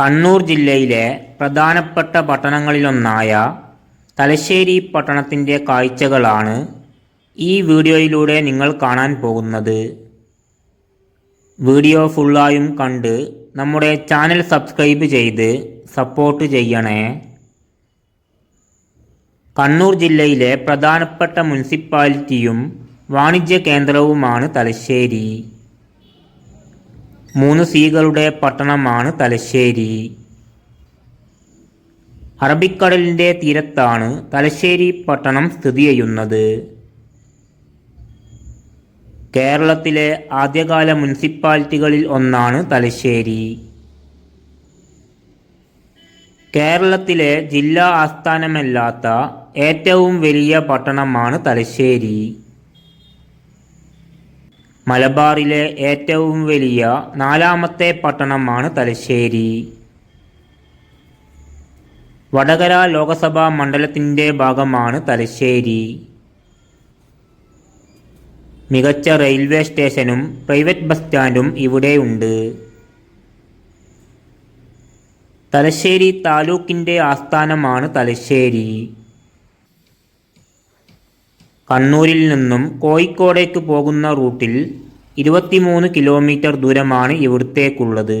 കണ്ണൂർ ജില്ലയിലെ പ്രധാനപ്പെട്ട പട്ടണങ്ങളിലൊന്നായ തലശ്ശേരി പട്ടണത്തിന്റെ കാഴ്ചകളാണ് ഈ വീഡിയോയിലൂടെ നിങ്ങൾ കാണാൻ പോകുന്നത്. വീഡിയോ ഫുള്ളായും കണ്ട് നമ്മുടെ ചാനൽ സബ്സ്ക്രൈബ് ചെയ്ത് സപ്പോർട്ട് ചെയ്യണേ. കണ്ണൂർ ജില്ലയിലെ പ്രധാനപ്പെട്ട മുനിസിപ്പാലിറ്റിയും വാണിജ്യ കേന്ദ്രവുമാണ് തലശ്ശേരി. മൂന്ന് സീകളുടെ പട്ടണമാണ് തലശ്ശേരി. അറബിക്കടലിന്റെ തീരത്താണ് തലശ്ശേരി പട്ടണം സ്ഥിതി ചെയ്യുന്നത്. കേരളത്തിലെ ആദ്യകാല മുനിസിപ്പാലിറ്റികളിൽ ഒന്നാണ് തലശ്ശേരി. കേരളത്തിലെ ജില്ലാ ആസ്ഥാനമല്ലാത്ത ഏറ്റവും വലിയ പട്ടണമാണ് തലശ്ശേരി. മലബാറിലെ ഏറ്റവും വലിയ നാലാമത്തെ പട്ടണമാണ് തലശ്ശേരി. വടകര ലോകസഭാ മണ്ഡലത്തിന്റെ ഭാഗമാണ് തലശ്ശേരി. മികച്ച റെയിൽവേ സ്റ്റേഷനും പ്രൈവറ്റ് ബസ് സ്റ്റാൻഡും ഇവിടെയുണ്ട് തലശ്ശേരി താലൂക്കിന്റെ ആസ്ഥാനമാണ് തലശ്ശേരി. കണ്ണൂരിൽ നിന്നും കോഴിക്കോടേക്ക് പോകുന്ന റൂട്ടിൽ ഇരുപത്തിമൂന്ന് കിലോമീറ്റർ ദൂരമാണ് ഇവിടത്തേക്കുള്ളത്.